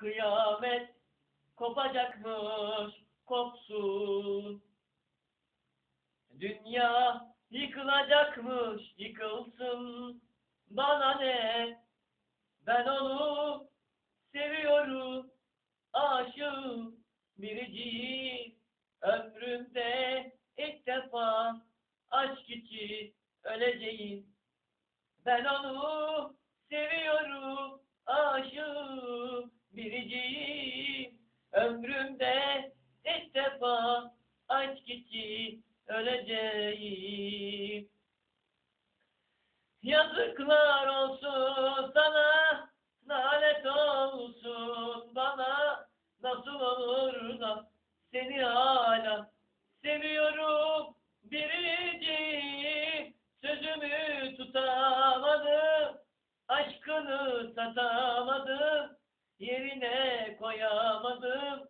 Kıyamet kopacakmış kopsun. Dünya yıkılacakmış yıkılsın. Bana ne? Ben onu seviyorum. Aşığım biricik. Ömrümde ilk defa aşk için öleceğim. Ben onu seviyorum. Biricik. Ömrümde ilk defa aşk için öleceğim. Yazıklar olsun sana, lanet olsun bana. Nasıl olur da seni hala seviyorum biricik. Sözümü tutamadım, aşkını satamadım, yerine koyamadım.